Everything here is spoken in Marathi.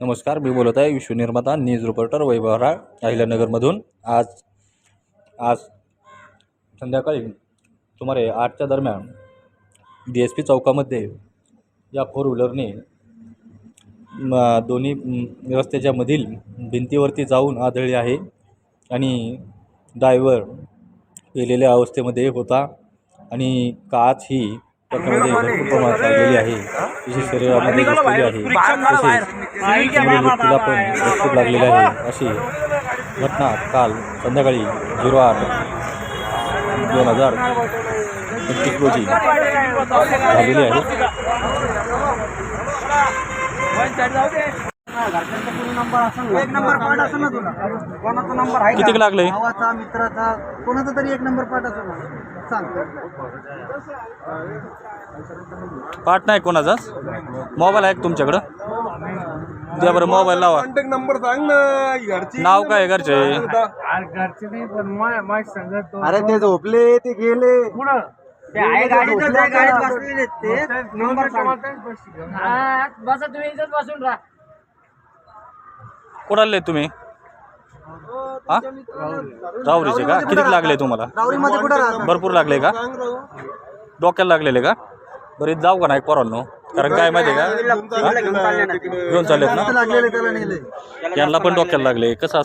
नमस्कार मी बोलत आहे विश्वनिर्माता न्यूज रिपोर्टर वैभवरा अहिल्यानगरमधून आज आज संध्याकाळी सुमारे आठच्या दरम्यान डी एस पी चौकामध्ये या फोर व्हीलरने दोन्ही रस्त्याच्या मधील भिंतीवरती जाऊन आढळली आहे आणि ड्रायव्हर पेलेल्या अवस्थेमध्ये होता आणि काच ही भरपूर प्रमाणात लागलेली आहे. तशी शरीरामध्ये घुसलेली आहे. तसेच व्यक्तीला पण भरपूर लागलेला आहे. अशी घटना काल संध्याकाळी झिरो आठ दोन हजार पंचवीस रोजी झालेली आहे. एक नंबर पाठ असेल ना तुला? कोणाचा नंबर आहे कितीक लागले भावाचा मित्राचा कोणाचा तरी एक नंबर पाठ असेल ना? सांग. पाठ नाही कोणाचाच? मोबाईल आहे तुमच्याकडं? द्या बरं मोबाईल लावा. कॉन्टॅक्ट नंबर सांग ना घरची. नाव काय आहे घरचे? घरचे नाही पण सांगत अरे ते झोपले ते गेले. पुढं ते आहे गाडीत गाडीत बसलेले ते. नंबर सांग. बसा तुम्ही इथंच बसून राहा. कुणाले तुम्ही? हा? राहुरीचे का? किती लागले तुम्हाला? भरपूर लागले का? डोक्याला लागलेले का? बरं जाऊ का नाही पोरांनो? कारण काय माहिती आहे का? घेऊन चाललेत ना? यांना पण डोक्याला लागले. कसं असतं?